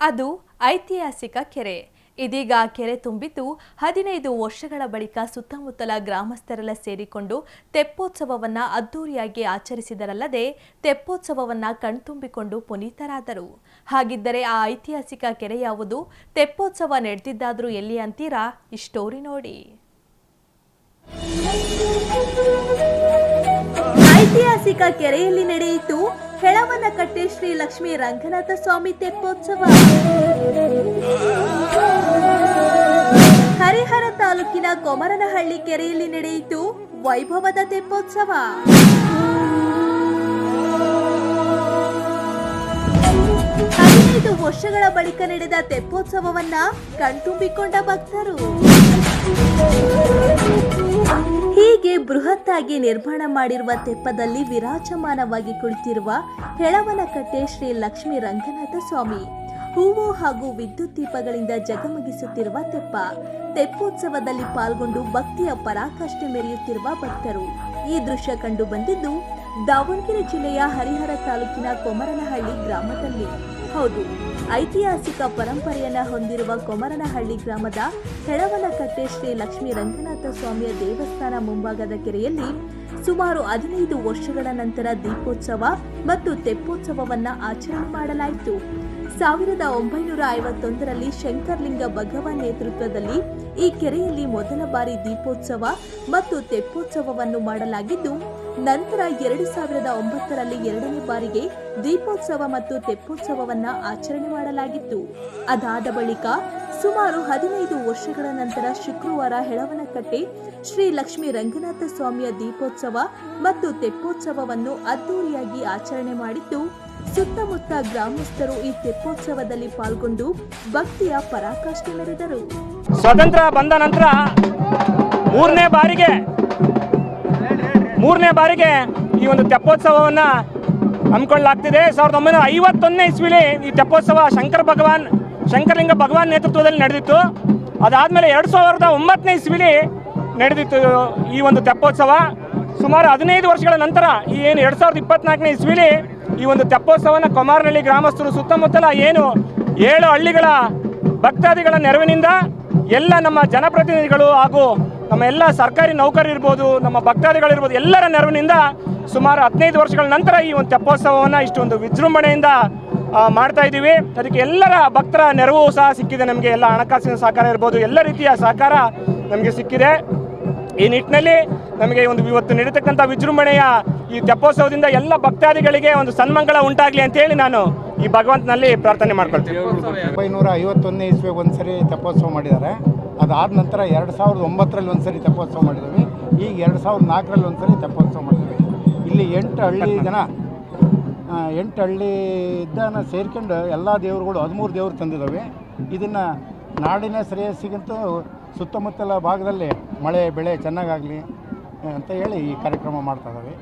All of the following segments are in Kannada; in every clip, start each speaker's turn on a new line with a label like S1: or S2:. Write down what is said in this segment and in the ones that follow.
S1: ಅದು ಐತಿಹಾಸಿಕ ಕೆರೆ. ಇದೀಗ ಕೆರೆ ತುಂಬಿದ್ದು ಹದಿನೈದು ವರ್ಷಗಳ ಬಳಿಕ ಸುತ್ತಮುತ್ತಲ ಗ್ರಾಮಸ್ಥರೆಲ್ಲ ಸೇರಿಕೊಂಡು ತೆಪ್ಪೋತ್ಸವವನ್ನು ಅದ್ದೂರಿಯಾಗಿ ಆಚರಿಸಿದರಲ್ಲದೆ ತೆಪ್ಪೋತ್ಸವವನ್ನು ಕಣ್ತುಂಬಿಕೊಂಡು ಪುನೀತರಾದರು. ಹಾಗಿದ್ದರೆ ಆ ಐತಿಹಾಸಿಕ ಕೆರೆ ಯಾವುದು? ತೆಪ್ಪೋತ್ಸವ ನಡೆದಿದ್ದಾದರೂ ಎಲ್ಲಿ ಅಂತೀರಾ? ಈ ಸ್ಟೋರಿ ನೋಡಿ. ಐತಿಹಾಸಿಕ ಕೆರೆಯಲ್ಲಿ ನಡೆಯಿತು ಹೆಳವನಕಟ್ಟೆ ಶ್ರೀ ಲಕ್ಷ್ಮೀ ರಂಗನಾಥ ಸ್ವಾಮಿ ತೆಪ್ಪೋತ್ಸವ. ಹರಿಹರ ತಾಲೂಕಿನ ಕೊಮರನಹಳ್ಳಿ ಕೆರೆಯಲ್ಲಿ ನಡೆಯಿತು ವೈಭವದ ತೆಪ್ಪೋತ್ಸವ. ಹದಿನೈದು ವರ್ಷಗಳ ಬಳಿಕ ನಡೆದ ತೆಪ್ಪೋತ್ಸವವನ್ನ ಕಣ್ತುಂಬಿಕೊಂಡ ಭಕ್ತರು. ಹೀಗೆ ಬೃಹತ್ತಾಗಿ ನಿರ್ಮಾಣ ಮಾಡಿರುವ ತೆಪ್ಪದಲ್ಲಿ ವಿರಾಜಮಾನವಾಗಿ ಕುಳಿತಿರುವ ಹೆಳವನಕಟ್ಟೆ ಶ್ರೀ ಲಕ್ಷ್ಮೀ ರಂಗನಾಥ ಸ್ವಾಮಿ. ಹೂವು ಹಾಗೂ ವಿದ್ಯುತ್ ದೀಪಗಳಿಂದ ಜಗಮಗಿಸುತ್ತಿರುವ ತೆಪ್ಪ. ತೆಪ್ಪೋತ್ಸವದಲ್ಲಿ ಪಾಲ್ಗೊಂಡು ಭಕ್ತಿಯ ಪರಾಕಾಷ್ಠೆ ಮೆರೆಯುತ್ತಿರುವ ಭಕ್ತರು. ಈ ದೃಶ್ಯ ಕಂಡು ಬಂದಿದ್ದು ದಾವಣಗೆರೆ ಜಿಲ್ಲೆಯ ಹರಿಹರ ತಾಲೂಕಿನ ಕೊಮರನಹಳ್ಳಿ ಗ್ರಾಮದಲ್ಲಿ. ಹೌದು. ಐತಿಹಾಸಿಕ ಪರಂಪರೆಯನ್ನು ಹೊಂದಿರುವ ಕೊಮರನಹಳ್ಳಿ ಗ್ರಾಮದ ಹೆಳವನಕಟ್ಟೆ ಶ್ರೀ ಲಕ್ಷ್ಮೀ ರಂಗನಾಥ ಸ್ವಾಮಿಯ ದೇವಸ್ಥಾನ ಮುಂಭಾಗದ ಕೆರೆಯಲ್ಲಿ ಸುಮಾರು ಹದಿನೈದು ವರ್ಷಗಳ ನಂತರ ದೀಪೋತ್ಸವ ಮತ್ತು ತೆಪ್ಪೋತ್ಸವವನ್ನು ಆಚರಣೆ ಮಾಡಲಾಯಿತು. ಸಾವಿರದ ಒಂಬೈನೂರ ಐವತ್ತೊಂದರಲ್ಲಿ ಶಂಕರ್ಲಿಂಗ ಭಗವಾನ್ ನೇತೃತ್ವದಲ್ಲಿ ಈ ಕೆರೆಯಲ್ಲಿ ಮೊದಲ ಬಾರಿ ದೀಪೋತ್ಸವ ಮತ್ತು ತೆಪ್ಪೋತ್ಸವವನ್ನು ಮಾಡಲಾಗಿದ್ದು, ನಂತರ ಎರಡು ಸಾವಿರದ ಒಂಬತ್ತರಲ್ಲಿ ಎರಡನೇ ಬಾರಿಗೆ ದೀಪೋತ್ಸವ ಮತ್ತು ತೆಪ್ಪೋತ್ಸವವನ್ನು ಆಚರಣೆ ಮಾಡಲಾಗಿತ್ತು. ಅದಾದ ಬಳಿಕ ಸುಮಾರು ಹದಿನೈದು ವರ್ಷಗಳ ನಂತರ ಶುಕ್ರವಾರ ಹೆಳವನಕಟ್ಟೆ ಶ್ರೀ ಲಕ್ಷ್ಮೀ ರಂಗನಾಥ ಸ್ವಾಮಿಯ ದೀಪೋತ್ಸವ ಮತ್ತು ತೆಪ್ಪೋತ್ಸವವನ್ನು ಅದ್ದೂರಿಯಾಗಿ ಆಚರಣೆ ಮಾಡಿದ್ದು ಸುತ್ತಮುತ್ತ ಗ್ರಾಮಸ್ಥರು ಈ ತೆಪ್ಪೋತ್ಸವದಲ್ಲಿ ಪಾಲ್ಗೊಂಡು ಭಕ್ತಿಯ ಪರಾಕಾಷ್ಠೆ ಮೆರೆದರು.
S2: ಸ್ವತಂತ್ರ ಬಂದ ನಂತರ ಮೂರನೇ ಬಾರಿಗೆ ಮೂರನೇ ಬಾರಿಗೆ ಈ ಒಂದು ತೆಪ್ಪೋತ್ಸವವನ್ನು ಹಮ್ಮಿಕೊಳ್ಳಲಾಗ್ತಿದೆ. ಸಾವಿರದ ಒಂಬೈನೂರ ಐವತ್ತೊಂದನೇ ಇಸ್ವಿಲಿ ಈ ತೆಪ್ಪೋತ್ಸವ ಶಂಕರ ಭಗವಾನ್, ಶಂಕರಲಿಂಗ ಭಗವಾನ್ ನೇತೃತ್ವದಲ್ಲಿ ನಡೆದಿತ್ತು. ಅದಾದಮೇಲೆ ಎರಡು ಸಾವಿರದ ಒಂಬತ್ತನೇ ಇಸ್ವಿಲಿ ನಡೆದಿತ್ತು ಈ ಒಂದು ತೆಪ್ಪೋತ್ಸವ. ಸುಮಾರು ಹದಿನೈದು ವರ್ಷಗಳ ನಂತರ ಈ ಏನು ಎರಡು ಸಾವಿರದ ಇಪ್ಪತ್ನಾಲ್ಕನೇ ಇಸ್ವಿಲಿ ಈ ಒಂದು ತೆಪ್ಪೋತ್ಸವನ ಕೊಮಾರನಹಳ್ಳಿ ಗ್ರಾಮಸ್ಥರು ಸುತ್ತಮುತ್ತಲ ಏನು ಏಳು ಹಳ್ಳಿಗಳ ಭಕ್ತಾದಿಗಳ ನೆರವಿನಿಂದ ಎಲ್ಲ ನಮ್ಮ ಜನಪ್ರತಿನಿಧಿಗಳು ಹಾಗೂ ನಮ್ಮ ಎಲ್ಲ ಸರ್ಕಾರಿ ನೌಕರರು ಇರ್ಬೋದು, ನಮ್ಮ ಭಕ್ತಾದಿಗಳಿರ್ಬೋದು ಎಲ್ಲರ ನೆರವಿನಿಂದ ಸುಮಾರು ಹದಿನೈದು ವರ್ಷಗಳ ನಂತರ ಈ ಒಂದು ತೆಪ್ಪೋತ್ಸವವನ್ನು ಇಷ್ಟೊಂದು ವಿಜೃಂಭಣೆಯಿಂದ ಮಾಡ್ತಾ ಇದ್ದೀವಿ. ಅದಕ್ಕೆ ಎಲ್ಲರ ಭಕ್ತರ ನೆರವು ಸಹ ಸಿಕ್ಕಿದೆ ನಮಗೆ. ಎಲ್ಲ ಹಣಕಾಸಿನ ಸಹಕಾರ ಇರ್ಬೋದು, ಎಲ್ಲ ರೀತಿಯ ಸಹಕಾರ ನಮಗೆ ಸಿಕ್ಕಿದೆ. ಈ ನಿಟ್ಟಿನಲ್ಲಿ ನಮಗೆ ಒಂದು ಇವತ್ತು ನಡೀತಕ್ಕಂಥ ವಿಜೃಂಭಣೆಯ ಈ ತೆಪ್ಪೋತ್ಸವದಿಂದ ಎಲ್ಲ ಭಕ್ತಾದಿಗಳಿಗೆ ಒಂದು ಸನ್ಮಂಗಳ ಉಂಟಾಗಲಿ ಅಂತೇಳಿ ನಾನು ಈ ಭಗವಂತನಲ್ಲಿ ಪ್ರಾರ್ಥನೆ ಮಾಡ್ಕೊಳ್ತೀನಿ.
S3: ಒಂಬೈನೂರ ಐವತ್ತೊಂದನೇ ಇಸ್ವಿ ಒಂದ್ಸರಿ ತೆಪ್ಪೋತ್ಸವ ಮಾಡಿದ್ದಾರೆ. ಅದಾದ ನಂತರ ಎರಡು ಸಾವಿರದ ಒಂಬತ್ತರಲ್ಲಿ ಒಂದ್ಸರಿ ತೆಪ್ಪೋತ್ಸವ ಮಾಡಿದ್ದೀವಿ. ಈಗ ಎರಡು ಸಾವಿರದ ನಾಲ್ಕರಲ್ಲಿ ಒಂದ್ಸರಿ ತೆಪ್ಪೋತ್ಸವ ಮಾಡಿದ್ದೀವಿ. ಇಲ್ಲಿ ಎಂಟು ಹಳ್ಳಿ ಜನ ಎಂಟು ಹಳ್ಳಿ ಇದ್ದನ ಸೇರ್ಕೊಂಡು ಎಲ್ಲ ದೇವರುಗಳು, ಹದಿಮೂರು ದೇವರು ತಂದಿದ್ದಾವೆ. ಇದನ್ನು ನಾಡಿನ ಶ್ರೇಯಸ್ಸಿಗಂತೂ ಸುತ್ತಮುತ್ತಲ ಭಾಗದಲ್ಲಿ ಮಳೆ ಬೆಳೆ ಚೆನ್ನಾಗಾಗಲಿ ಅಂತ ಹೇಳಿ ಈ ಕಾರ್ಯಕ್ರಮ ಮಾಡ್ತಾ ಇದ್ದಾವೆ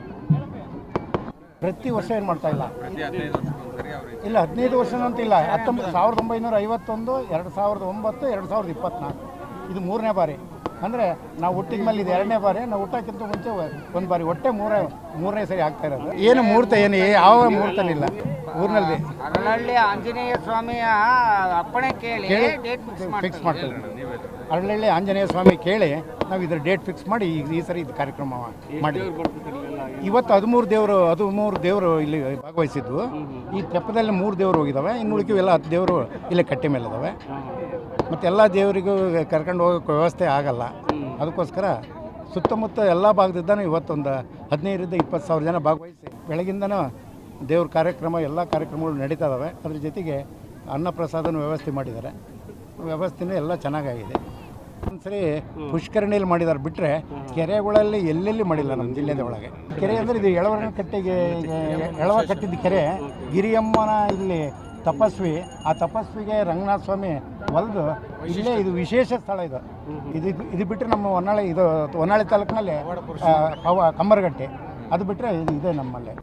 S3: ಪ್ರತಿ ವರ್ಷ ಏನು ಮಾಡ್ತಾ ಇಲ್ಲ? ಇಲ್ಲ ಹದಿನೈದು ವರ್ಷ ಅಂತಿಲ್ಲ ಹತ್ತೊಂಬತ್ತು ಸಾವಿರದ ಒಂಬೈನೂರ ಐವತ್ತೊಂದು ಎರಡು ಸಾವಿರದ ಒಂಬತ್ತು ಎರಡು ಸಾವಿರದ ಇಪ್ಪತ್ತ್ನಾಲ್ಕು ಇದು ಮೂರನೇ ಬಾರಿ. ಅಂದರೆ ನಾವು ಹುಟ್ಟಿದ ಮೇಲೆ ಇದು ಎರಡನೇ ಬಾರಿ ನಾವು ಹುಟ್ಟಕ್ಕಿಂತ ಮುಂಚೆ ಒಂದು ಬಾರಿ ಹೊಟ್ಟೆ ಮೂರೇ ಮೂರನೇ ಸರಿ ಆಗ್ತಾ ಇರೋದು. ಏನು ಮುಹೂರ್ತ ಏನು ಯಾವ ಮುಹೂರ್ತನಿಲ್ಲ ಊರಿನಲ್ಲಿ.
S4: ಅರಳಹಳ್ಳಿ ಆಂಜನೇಯ ಸ್ವಾಮಿಯ ಅಪ್ಪಣೆ ಕೇಳಿ ಫಿಕ್ಸ್
S3: ಮಾಡ್ತಾರೆ. ಮಾಡ್ತೀವಿ ಅರಳಳ್ಳಿ ಆಂಜನೇಯ ಸ್ವಾಮಿ ಕೇಳಿ ನಾವು ಇದ್ರ ಡೇಟ್ ಫಿಕ್ಸ್ ಮಾಡಿ ಈ ಈ ಸರಿ ಇದು ಕಾರ್ಯಕ್ರಮ ಮಾಡಿ. ಇವತ್ತು ಹದಿಮೂರು ದೇವರು ಹದಿಮೂರು ದೇವರು ಇಲ್ಲಿ ಭಾಗವಹಿಸಿದ್ವು ಈ ತೆಪ್ಪದಲ್ಲಿ ಮೂರು ದೇವರು ಹೋಗಿದ್ದಾವೆ ಇನ್ನು ಉಳಿಕೆವೆಲ್ಲ ಹತ್ತು ದೇವರು ಇಲ್ಲೇ ಕಟ್ಟೆ ಮೇಲೆ ಇದ್ದಾವೆ ಮತ್ತು ಎಲ್ಲ ದೇವರಿಗೂ ಕರ್ಕೊಂಡು ಹೋಗೋಕೆ ವ್ಯವಸ್ಥೆ ಆಗಲ್ಲ. ಅದಕ್ಕೋಸ್ಕರ ಸುತ್ತಮುತ್ತ ಎಲ್ಲ ಭಾಗದಿಂದನೂ ಇವತ್ತೊಂದು ಹದಿನೈದರಿಂದ ಇಪ್ಪತ್ತು ಸಾವಿರ ಜನ ಭಾಗವಹಿಸಿ ಬೆಳಗಿಂದನೂ ದೇವ್ರ ಕಾರ್ಯಕ್ರಮ ಎಲ್ಲ ಕಾರ್ಯಕ್ರಮಗಳು ನಡೀತಾ ಇದ್ದಾವೆ ಅದ್ರ ಜೊತೆಗೆ ಅನ್ನಪ್ರಸಾದನ ವ್ಯವಸ್ಥೆ ಮಾಡಿದ್ದಾರೆ. ವ್ಯವಸ್ಥೆನೂ ಎಲ್ಲ ಚೆನ್ನಾಗಾಗಿದೆ. ಒಂದ್ಸರಿ ಪುಷ್ಕರಣಿಯಲ್ಲಿ ಮಾಡಿದ್ದಾರೆ. ಬಿಟ್ಟರೆ ಕೆರೆಗಳಲ್ಲಿ ಎಲ್ಲೆಲ್ಲಿ ಮಾಡಿಲ್ಲ ನಮ್ಮ ಜಿಲ್ಲೆದ ಒಳಗೆ. ಕೆರೆ ಅಂದರೆ ಇದು ಎಳವರನ ಕಟ್ಟೆಗೆ ಎಳವ ಕಟ್ಟಿದ ಕೆರೆ. ಗಿರಿಯಮ್ಮನ ಇಲ್ಲಿ ತಪಸ್ವಿ. ಆ ತಪಸ್ವಿಗೆ ರಂಗನಾಥ ಸ್ವಾಮಿ ಒಲ್ದು ಇಲ್ಲೇ ಇದು ವಿಶೇಷ ಸ್ಥಳ ಇದು. ಇದು ಇದು ಬಿಟ್ಟರೆ ನಮ್ಮ ಹೊನ್ನಾಳಿ, ಇದು ಹೊನ್ನಾಳಿ ತಾಲೂಕಿನಲ್ಲಿ ಕಂಬರಗಟ್ಟೆ. ಅದು ಬಿಟ್ಟರೆ ಇದೆ ನಮ್ಮಲ್ಲಿ.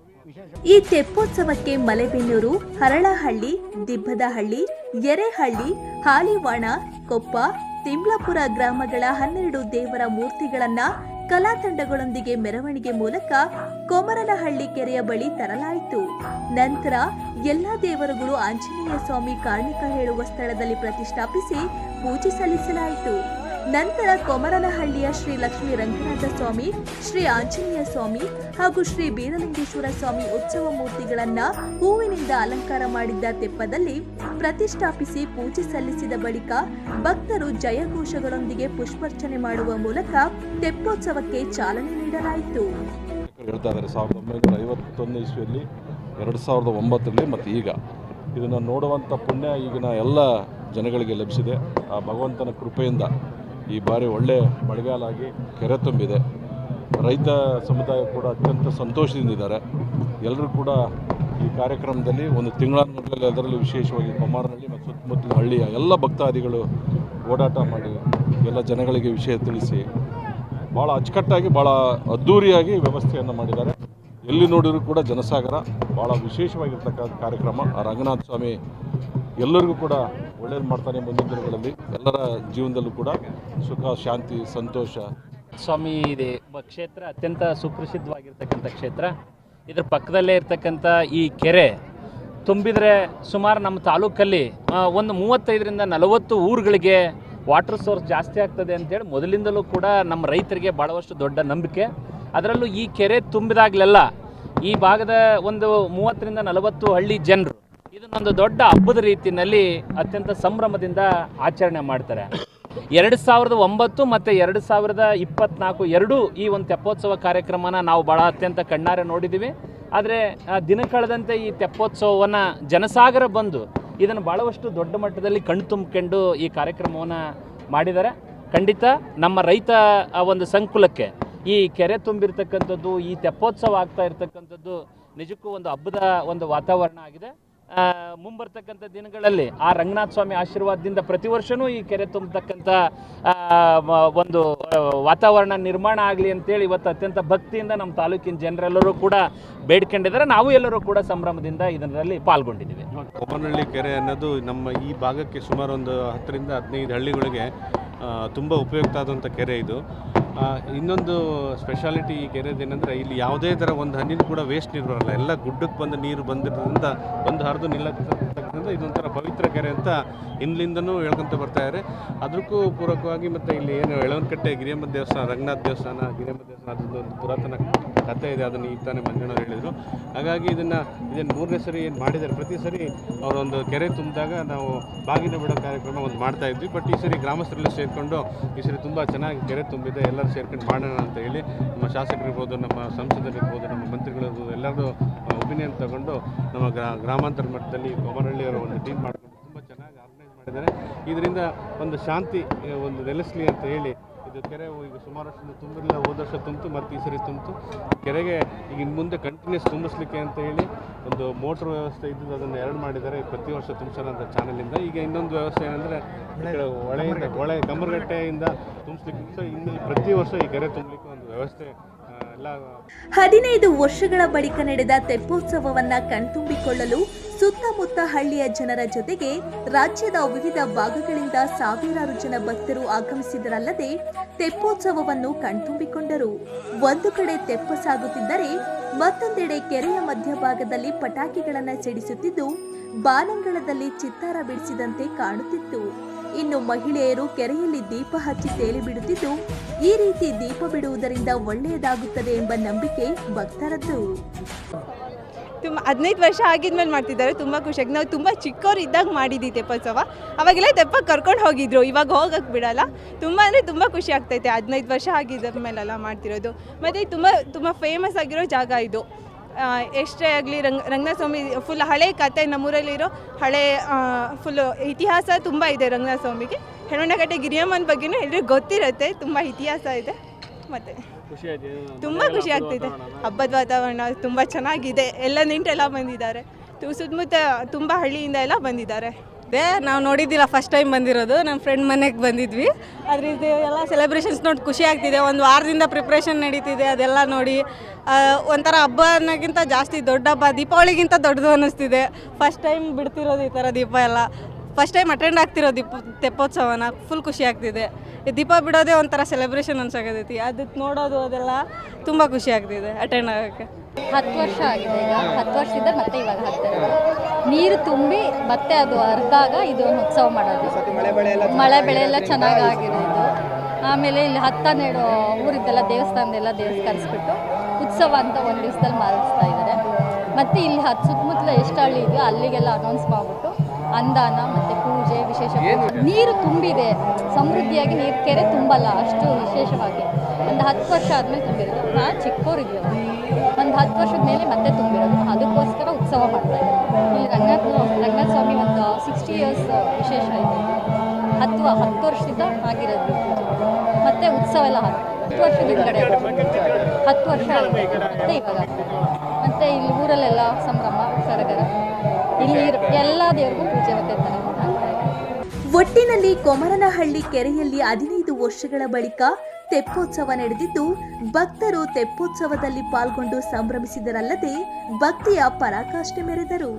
S1: ಈ ತೆಪ್ಪೋತ್ಸವಕ್ಕೆ ಮಲೆಬೆನ್ನೂರು, ಹರಳಹಳ್ಳಿ, ದಿಬ್ಬದಹಳ್ಳಿ, ಎರೆಹಳ್ಳಿ, ಹಾಲಿವಾಣ, ಕೊಪ್ಪ, ತಿಮ್ಲಾಪುರ ಗ್ರಾಮಗಳ ಹನ್ನೆರಡು ದೇವರ ಮೂರ್ತಿಗಳನ್ನ ಕಲಾ ತಂಡಗಳೊಂದಿಗೆ ಮೆರವಣಿಗೆ ಮೂಲಕ ಕೊಮರನಹಳ್ಳಿ ಕೆರೆಯ ಬಳಿ ತರಲಾಯಿತು. ನಂತರ ಎಲ್ಲ ದೇವರುಗಳು ಆಂಜನೇಯ ಸ್ವಾಮಿ ಕಾರ್ಣಿಕ ಹೇಳುವ ಸ್ಥಳದಲ್ಲಿ ಪ್ರತಿಷ್ಠಾಪಿಸಿ ಪೂಜೆ ಸಲ್ಲಿಸಲಾಯಿತು. ನಂತರ ಕೊಮರನಹಳ್ಳಿಯ ಶ್ರೀ ಲಕ್ಷ್ಮೀ ರಂಗನಾಥ ಸ್ವಾಮಿ, ಶ್ರೀ ಆಂಜನೇಯ ಸ್ವಾಮಿ ಹಾಗೂ ಶ್ರೀ ಬೀರಲಿಂಗೇಶ್ವರ ಸ್ವಾಮಿ ಉತ್ಸವ ಮೂರ್ತಿಗಳನ್ನ ಹೂವಿನಿಂದ ಅಲಂಕಾರ ಮಾಡಿದ್ದ ತೆಪ್ಪದಲ್ಲಿ ಪ್ರತಿಷ್ಠಾಪಿಸಿ ಪೂಜೆ ಸಲ್ಲಿಸಿದ ಬಳಿಕ ಭಕ್ತರು ಜಯಘೋಷಗಳೊಂದಿಗೆ ಪುಷ್ಪಾರ್ಚನೆ ಮಾಡುವ ಮೂಲಕ ತೆಪ್ಪೋತ್ಸವಕ್ಕೆ ಚಾಲನೆ ನೀಡಲಾಯಿತು.
S5: ಸಾವಿರದ ಒಂಬೈನೂರ ಎರಡು ಸಾವಿರದ ಒಂಬತ್ತರಲ್ಲಿ ಮತ್ತು ಈಗ. ಇದನ್ನು ನೋಡುವಂಥ ಪುಣ್ಯ ಈಗಿನ ಎಲ್ಲ ಜನಗಳಿಗೆ ಲಭಿಸಿದೆ. ಆ ಭಗವಂತನ ಕೃಪೆಯಿಂದ ಈ ಬಾರಿ ಒಳ್ಳೆ ಮಳೆಗಾಲಾಗಿ ಕೆರೆ ತುಂಬಿದೆ. ರೈತ ಸಮುದಾಯ ಕೂಡ ಅತ್ಯಂತ ಸಂತೋಷದಿಂದಿದ್ದಾರೆ ಎಲ್ಲರೂ ಕೂಡ ಈ ಕಾರ್ಯಕ್ರಮದಲ್ಲಿ ಒಂದು ತಿಂಗಳ ಅದರಲ್ಲಿ ವಿಶೇಷವಾಗಿ ಕೊಮಾರನಹಳ್ಳಿ ಮತ್ತು ಸುತ್ತಮುತ್ತಲಿನ ಹಳ್ಳಿಯ ಎಲ್ಲ ಭಕ್ತಾದಿಗಳು ಓಡಾಟ ಮಾಡಿ ಎಲ್ಲ ಜನಗಳಿಗೆ ವಿಷಯ ತಿಳಿಸಿ ಭಾಳ ಅಚ್ಚುಕಟ್ಟಾಗಿ ಭಾಳ ಅದ್ಧೂರಿಯಾಗಿ ವ್ಯವಸ್ಥೆಯನ್ನು ಮಾಡಿದ್ದಾರೆ. ಎಲ್ಲಿ ನೋಡಿದರೂ ಕೂಡ ಜನಸಾಗರ ಭಾಳ ವಿಶೇಷವಾಗಿರ್ತಕ್ಕಂಥ ಕಾರ್ಯಕ್ರಮ. ರಂಗನಾಥ ಸ್ವಾಮಿ ಎಲ್ಲರಿಗೂ ಕೂಡ ಒಳ್ಳೇದು ಮಾಡ್ತಾನೆ ಮುಂದಿನ ದಿನಗಳಲ್ಲಿ. ಎಲ್ಲರ ಜೀವನದಲ್ಲೂ ಕೂಡ ಸುಖ, ಶಾಂತಿ, ಸಂತೋಷ.
S6: ಸ್ವಾಮಿ, ಇದೆ ಕ್ಷೇತ್ರ ಅತ್ಯಂತ ಸುಪ್ರಸಿದ್ಧವಾಗಿರ್ತಕ್ಕಂಥ ಕ್ಷೇತ್ರ. ಇದ್ರ ಪಕ್ಕದಲ್ಲೇ ಇರ್ತಕ್ಕಂಥ ಈ ಕೆರೆ ತುಂಬಿದರೆ ಸುಮಾರು ನಮ್ಮ ತಾಲೂಕಲ್ಲಿ ಒಂದು ಮೂವತ್ತೈದರಿಂದ ನಲವತ್ತು ಊರುಗಳಿಗೆ ವಾಟರ್ ಸೋರ್ಸ್ ಜಾಸ್ತಿ ಆಗ್ತದೆ ಅಂತೇಳಿ ಮೊದಲಿಂದಲೂ ಕೂಡ ನಮ್ಮ ರೈತರಿಗೆ ಭಾಳವಷ್ಟು ದೊಡ್ಡ ನಂಬಿಕೆ. ಅದರಲ್ಲೂ ಈ ಕೆರೆ ತುಂಬಿದಾಗಲೆಲ್ಲ ಈ ಭಾಗದ ಒಂದು ಮೂವತ್ತರಿಂದ ನಲವತ್ತು ಹಳ್ಳಿ ಜನರು ಇದನ್ನೊಂದು ದೊಡ್ಡ ಹಬ್ಬದ ರೀತಿಯಲ್ಲಿ ಅತ್ಯಂತ ಸಂಭ್ರಮದಿಂದ ಆಚರಣೆ ಮಾಡ್ತಾರೆ. ಎರಡು ಸಾವಿರದ ಒಂಬತ್ತು ಮತ್ತು ಎರಡು ಸಾವಿರದ ಇಪ್ಪತ್ನಾಲ್ಕು ಎರಡೂ ಈ ಒಂದು ತೆಪ್ಪೋತ್ಸವ ಕಾರ್ಯಕ್ರಮನ ನಾವು ಭಾಳ ಅತ್ಯಂತ ಕಣ್ಣಾರೆ ನೋಡಿದ್ದೀವಿ. ಆದರೆ ದಿನ ಕಳೆದಂತೆ ಈ ತೆಪ್ಪೋತ್ಸವವನ್ನು ಜನಸಾಗರ ಬಂದು ಇದನ್ನು ಭಾಳವಷ್ಟು ದೊಡ್ಡ ಮಟ್ಟದಲ್ಲಿ ಕಣ್ಣು ತುಂಬಿಕೊಂಡು ಈ ಕಾರ್ಯಕ್ರಮವನ್ನು ಮಾಡಿದ್ದಾರೆ. ಖಂಡಿತ ನಮ್ಮ ರೈತ ಒಂದು ಸಂಕುಲಕ್ಕೆ ಈ ಕೆರೆ ತುಂಬಿರ್ತಕ್ಕಂಥದ್ದು, ಈ ತೆಪ್ಪೋತ್ಸವ ಆಗ್ತಾ ಇರ್ತಕ್ಕಂಥದ್ದು ನಿಜಕ್ಕೂ ಒಂದು ಹಬ್ಬದ ಒಂದು ವಾತಾವರಣ ಆಗಿದೆ. ಮುಂಬರ್ತಕ್ಕಂಥ ದಿನಗಳಲ್ಲಿ ಆ ರಂಗನಾಥ ಸ್ವಾಮಿ ಆಶೀರ್ವಾದದಿಂದ ಪ್ರತಿ ವರ್ಷವೂ ಈ ಕೆರೆ ತುಂಬತಕ್ಕಂಥ ಒಂದು ವಾತಾವರಣ ನಿರ್ಮಾಣ ಆಗಲಿ ಅಂತೇಳಿ ಇವತ್ತು ಅತ್ಯಂತ ಭಕ್ತಿಯಿಂದ ನಮ್ಮ ತಾಲೂಕಿನ ಜನರೆಲ್ಲರೂ ಕೂಡ ಬೇಡ್ಕೊಂಡಿದ್ದಾರೆ. ನಾವು ಎಲ್ಲರೂ ಕೂಡ ಸಂಭ್ರಮದಿಂದ ಇದರಲ್ಲಿ ಪಾಲ್ಗೊಂಡಿದ್ದೀವಿ.
S7: ಕೊಮ್ಮನಹಳ್ಳಿ ಕೆರೆ ಅನ್ನೋದು ನಮ್ಮ ಈ ಭಾಗಕ್ಕೆ ಸುಮಾರು ಒಂದು ಹತ್ತರಿಂದ ಹದಿನೈದು ಹಳ್ಳಿಗಳಿಗೆ ತುಂಬ ಉಪಯುಕ್ತ ಆದಂಥ ಕೆರೆ ಇದು. ಇನ್ನೊಂದು ಸ್ಪೆಷಾಲಿಟಿ ಈ ಕೆರೆದು ಏನಂದರೆ ಇಲ್ಲಿ ಯಾವುದೇ ಥರ ಒಂದು ಹಣ್ಣಿನ ಕೂಡ ವೇಸ್ಟ್ ನೀರು ಬರಲ್ಲ. ಎಲ್ಲ ಗುಡ್ಡಕ್ಕೆ ಬಂದು ನೀರು ಬಂದಿರೋದ್ರಿಂದ ಒಂದು ಹರಿದು ನಿಲ್ಲಕ್ಕಿಂತ ಇದೊಂಥರ ಪವಿತ್ರ ಕೆರೆ ಅಂತ ಹಿಂದ್ಲಿಂದನೂ ಹೇಳ್ಕೊಂತ ಬರ್ತಾ ಇದ್ದಾರೆ ಅದಕ್ಕೂ ಪೂರಕವಾಗಿ ಮತ್ತು ಇಲ್ಲಿ ಏನು ಎಳವನಕಟ್ಟೆ, ಗಿರಿಯಮ್ಮ ದೇವಸ್ಥಾನ, ರಂಗನಾಥ ದೇವಸ್ಥಾನ, ಗಿರಿಯಮ್ಮ ದೇವಸ್ಥಾನ ಅದೊಂದು ಪುರಾತನ ಕಥೆ ಇದೆ, ಅದನ್ನು ಈಗ ತಾನೇ ಮಂಜಣ್ಣವ್ರು ಹೇಳಿದರು. ಹಾಗಾಗಿ ಇದನ್ನು ಇದನ್ನು ಮೂರನೇ ಸರಿ ಏನು ಮಾಡಿದ್ದಾರೆ, ಪ್ರತಿ ಸರಿ ಅವರೊಂದು ಕೆರೆ ತುಂಬಿದಾಗ ನಾವು ಬಾಗಿನ ಬಿಡೋ ಕಾರ್ಯಕ್ರಮ ಒಂದು ಮಾಡ್ತಾ ಇದ್ವಿ. ಬಟ್ ಈ ಸರಿ ಗ್ರಾಮಸ್ಥರೆಲ್ಲ ಸೇರಿಕೊಂಡು ಈ ಸರಿ ತುಂಬ ಚೆನ್ನಾಗಿ ಕೆರೆ ತುಂಬಿದೆ, ಎಲ್ಲರೂ ಸೇರ್ಕೊಂಡು ಮಾಡೋಣ ಅಂತ ಹೇಳಿ ನಮ್ಮ ಶಾಸಕರಿರ್ಬೋದು, ನಮ್ಮ ಸಂಸದರಿರ್ಬೋದು, ನಮ್ಮ ಮಂತ್ರಿಗಳಿರ್ಬೋದು, ಎಲ್ಲರೂ ಒಪಿನಿಯನ್ ತಗೊಂಡು ನಮ್ಮ ಗ್ರಾ, ಗ್ರಾಮಾಂತರ ಮಟ್ಟದಲ್ಲಿ ಕೊಮರಹಳ್ಳಿಯವರ ಒಂದು ಟೀಮ್ ಮಾಡಿಕೊಂಡು ತುಂಬ ಚೆನ್ನಾಗಿ ಆರ್ಗನೈಸ್ ಮಾಡಿದ್ದಾರೆ. ಇದರಿಂದ ಒಂದು ಶಾಂತಿ, ಒಂದು ನೆಲೆಸಲಿ ಅಂತ ಹೇಳಿ ಇದು ಕೆರೆ ಈಗ ಸುಮಾರು ವರ್ಷದಿಂದ ತುಂಬಿರಲಿಲ್ಲ. ಹೋದ ವರ್ಷ ತುಂಬಿತು ಮತ್ತು ಈ ಸರಿ ತುಂಬಿತು. ಕೆರೆಗೆ ಈಗ ಇನ್ನು ಮುಂದೆ ಕಂಟಿನ್ಯೂಸ್ ತುಂಬಿಸ್ಲಿಕ್ಕೆ ಅಂತ ಹೇಳಿ ಒಂದು ಮೋಟ್ರ್ ವ್ಯವಸ್ಥೆ ಇದ್ದು ಅದನ್ನು ಎರಡು ಮಾಡಿದ್ದಾರೆ. ಪ್ರತಿ ವರ್ಷ ತುಂಬಿಸೋಣ ಅಂತ ಚಾನಲಿಂದ ಈಗ ಇನ್ನೊಂದು ವ್ಯವಸ್ಥೆ ಏನಂದರೆ ಹೊಳೆಯಿಂದ ಹೊಳೆ ಕಮರ್ಗಟ್ಟೆಯಿಂದ ತುಂಬಿಸ್ಲಿಕ್ಕೆ ಇನ್ನು ಪ್ರತಿ ವರ್ಷ ಈ ಕೆರೆ ತುಂಬಲಿಕ್ಕೆ ಒಂದು ವ್ಯವಸ್ಥೆ
S1: ಹದಿನೈದು ವರ್ಷಗಳ ಬಳಿಕ ನಡೆದ ತೆಪ್ಪೋತ್ಸವವನ್ನ ಕಣ್ತುಂಬಿಕೊಳ್ಳಲು ಸುತ್ತಮುತ್ತ ಹಳ್ಳಿಯ ಜನರ ಜೊತೆಗೆ ರಾಜ್ಯದ ವಿವಿಧ ಭಾಗಗಳಿಂದ ಸಾವಿರಾರು ಜನ ಭಕ್ತರು ಆಗಮಿಸಿದರಲ್ಲದೆ ತೆಪ್ಪೋತ್ಸವವನ್ನು ಕಣ್ತುಂಬಿಕೊಂಡರು. ಒಂದು ಕಡೆ ತೆಪ್ಪ ಸಾಗುತ್ತಿದ್ದರೆ ಮತ್ತೊಂದೆಡೆ ಕೆರೆಯ ಮಧ್ಯಭಾಗದಲ್ಲಿ ಪಟಾಕಿಗಳನ್ನು ಸಿಡಿಸುತ್ತಿದ್ದು, ಬಾನಂಗಳದಲ್ಲಿ ಚಿತ್ತಾರ ಬಿಡಿಸಿದಂತೆ ಕಾಣುತ್ತಿತ್ತು. ಇನ್ನು ಮಹಿಳೆಯರು ಕೆರೆಯಲ್ಲಿ ದೀಪ ಹಚ್ಚಿ ತೇಲಿ ಬಿಡುತ್ತಿದ್ದು, ಈ ರೀತಿ ದೀಪ ಬಿಡುವುದರಿಂದ ಒಳ್ಳೆಯದಾಗುತ್ತದೆ ಎಂಬ ನಂಬಿಕೆ ಭಕ್ತರದ್ದು.
S8: ತುಂಬ, ಹದಿನೈದು ವರ್ಷ ಆಗಿದ್ಮೇಲೆ ಮಾಡ್ತಿದ್ದಾರೆ, ತುಂಬ ಖುಷಿಯಾಗಿ ನಾವು ತುಂಬ ಚಿಕ್ಕವ್ರು ಇದ್ದಾಗ ಮಾಡಿದ್ದಿ ತೆಪ್ಪೋತ್ಸವ. ಅವಾಗೆಲ್ಲ ತೆಪ್ಪ ಕರ್ಕೊಂಡು ಹೋಗಿದ್ರು, ಇವಾಗ ಹೋಗಕ್ಕೆ ಬಿಡಲ್ಲ. ತುಂಬ ಅಂದರೆ ತುಂಬ ಖುಷಿ ಆಗ್ತೈತೆ, ಹದಿನೈದು ವರ್ಷ ಆಗಿದ್ದ ಮೇಲೆಲ್ಲ ಮಾಡ್ತಿರೋದು. ಮತ್ತು ತುಂಬ ತುಂಬ ಫೇಮಸ್ ಆಗಿರೋ ಜಾಗ ಇದು. ಎಷ್ಟೇ ಆಗಲಿ ರಂಗ ರಂಗನಾಥಸ್ವಾಮಿ ಫುಲ್ ಹಳೆ ಕತೆ ನಮ್ಮೂರಲ್ಲಿರೋ ಹಳೆ ಫುಲ್ಲು ಇತಿಹಾಸ ತುಂಬ ಇದೆ ರಂಗನಾಥ ಸ್ವಾಮಿಗೆ ಹೆಣ್ಣಗಟ್ಟೆ ಗಿರಿಯಮ್ಮನ ಬಗ್ಗೆನೂ ಎಲ್ರಿಗೂ ಗೊತ್ತಿರುತ್ತೆ ತುಂಬ ಇತಿಹಾಸ ಇದೆ. ಮತ್ತು ತುಂಬ ಖುಷಿ ಆಗ್ತಿದೆ. ಹಬ್ಬದ ವಾತಾವರಣ ತುಂಬ ಚೆನ್ನಾಗಿದೆ. ಎಲ್ಲ ನಿಂಟೆಲ್ಲ ಬಂದಿದ್ದಾರೆ. ಸುತ್ತಮುತ್ತ ತುಂಬ ಹಳ್ಳಿಯಿಂದ ಎಲ್ಲ ಬಂದಿದ್ದಾರೆ.
S9: ಇದೆ ನಾವು ನೋಡಿದ್ದಿಲ್ಲ ಫಸ್ಟ್ ಟೈಮ್ ಬಂದಿರೋದು. ನಮ್ಮ ಫ್ರೆಂಡ್ ಮನೆಗೆ ಬಂದಿದ್ವಿ. ಅದ್ರದ್ದು ಎಲ್ಲ ಸೆಲೆಬ್ರೇಷನ್ಸ್ ನೋಡಿ ಖುಷಿ ಆಗ್ತಿದೆ. ಒಂದು ವಾರದಿಂದ ಪ್ರಿಪ್ರೇಷನ್ ನಡೀತಿದೆ. ಅದೆಲ್ಲ ನೋಡಿ ಒಂಥರ ಹಬ್ಬ ಅನ್ನೋಕ್ಕಿಂತ ಜಾಸ್ತಿ ದೊಡ್ಡ ಹಬ್ಬ, ದೀಪಾವಳಿಗಿಂತ ದೊಡ್ಡದು ಅನ್ನಿಸ್ತಿದೆ. ಫಸ್ಟ್ ಟೈಮ್ ಬಿಡ್ತಿರೋದು ಈ ಥರ ದೀಪ ಎಲ್ಲ. ಫಸ್ಟ್ ಟೈಮ್ ಅಟೆಂಡ್ ಆಗ್ತಿರೋ ದೀಪ, ತೆಪ್ಪೋತ್ಸವನ. ಫುಲ್ ಖುಷಿ ಆಗ್ತಿದೆ. ದೀಪ ಬಿಡೋದೇ ಒಂಥರ ಸೆಲೆಬ್ರೇಷನ್ ಅನ್ಸಾಕತೈತಿ ಅದಕ್ಕೆ ನೋಡೋದು ಅದೆಲ್ಲ ತುಂಬ ಖುಷಿ ಆಗ್ತಿದೆ ಅಟೆಂಡ್ ಆಗೋಕ್ಕೆ.
S10: ಹತ್ತು ವರ್ಷ ಆಗಿದೆ ಈಗ. ಹತ್ತು ವರ್ಷದಿಂದ ಮತ್ತೆ ಇವಾಗ ಹತ್ತು ನೀರು ತುಂಬಿ ಮತ್ತೆ ಅದು ಅರ್ಧಾಗ ಇದು ಉತ್ಸವ ಮಾಡೋದು. ಮಳೆ ಬೆಳೆ ಎಲ್ಲ ಚೆನ್ನಾಗಿ ಆಗಿರೋದು ಆಮೇಲೆ ಇಲ್ಲಿ ಹತ್ತನ್ನೆರಡು ಊರಿದ್ದೆಲ್ಲ ದೇವಸ್ಥಾನದೆಲ್ಲ ದೇವಸ್ ಕರೆಸ್ಬಿಟ್ಟು ಉತ್ಸವ ಅಂತ ಒಂದು ದಿವಸದಲ್ಲಿ ಮಾಡಿಸ್ತಾ ಇದ್ದಾರೆ. ಮತ್ತು ಇಲ್ಲಿ ಹತ್ತು ಸುತ್ತಮುತ್ತಲ ಎಷ್ಟು ಹಳ್ಳಿ ಇದೆಯೋ ಅಲ್ಲಿಗೆಲ್ಲ ಅನೌನ್ಸ್ ಮಾಡಿಬಿಟ್ಟು ಅಂದಾನ ಮತ್ತು ಪೂಜೆ ವಿಶೇಷ. ನೀರು ತುಂಬಿದೆ. ಸಮೃದ್ಧಿಯಾಗಿ ನೀರು ಕೆರೆ ತುಂಬಲ್ಲ. ಅಷ್ಟು ವಿಶೇಷವಾಗಿ. ಒಂದು ಹತ್ತು ವರ್ಷ ಆದಮೇಲೆ ತುಂಬಿರೋದು ನಾನು ಚಿಕ್ಕವರಿದ್ವಿ ಒಂದು ಹತ್ತು ವರ್ಷದ ಮೇಲೆ ಮತ್ತೆ ತುಂಬಿರೋದು. ಅದಕ್ಕೋಸ್ಕರ ಉತ್ಸವ ಮಾಡ್ತಾ ಇದ್ದಾರೆ. ಇಲ್ಲಿ ರಂಗನಾಥ ಸ್ವಾಮಿ ಒಂದು ಸಿಕ್ಸ್ಟಿ ಇಯರ್ಸ್ ವಿಶೇಷ ಇದೆ. ಹತ್ತು ಹತ್ತು ವರ್ಷದಿಂದ ಆಗಿರೋದು ಮತ್ತೆ ಉತ್ಸವ ಎಲ್ಲ ಹತ್ತು ವರ್ಷದ ಹಿಂದ್ಗಡೆ ಹತ್ತು ವರ್ಷ ಮತ್ತೆ ಇವಾಗ. ಮತ್ತೆ ಇಲ್ಲಿ ಊರಲ್ಲೆಲ್ಲ ಸಂಭ್ರಮ ಸರಗರ ಇಲ್ಲಿ ಎಲ್ಲ ದೇವರಿಗೂ ಪೂಜೆ ಮತ್ತೆ
S1: ಒಟ್ಟಿನಲ್ಲಿ ಕೊಮರನಹಳ್ಳಿ ಕೆರೆಯಲ್ಲಿ ಹದಿನೈದು ವರ್ಷಗಳ ಬಳಿಕ ತೆಪ್ಪೋತ್ಸವ ನಡೆದಿದ್ದು, ಭಕ್ತರು ತೆಪ್ಪೋತ್ಸವದಲ್ಲಿ ಪಾಲ್ಗೊಂಡು ಸಂಭ್ರಮಿಸಿದರಲ್ಲದೆ ಭಕ್ತಿಯ ಪರಾಕಾಷ್ಠೆ ಮೆರೆದರು.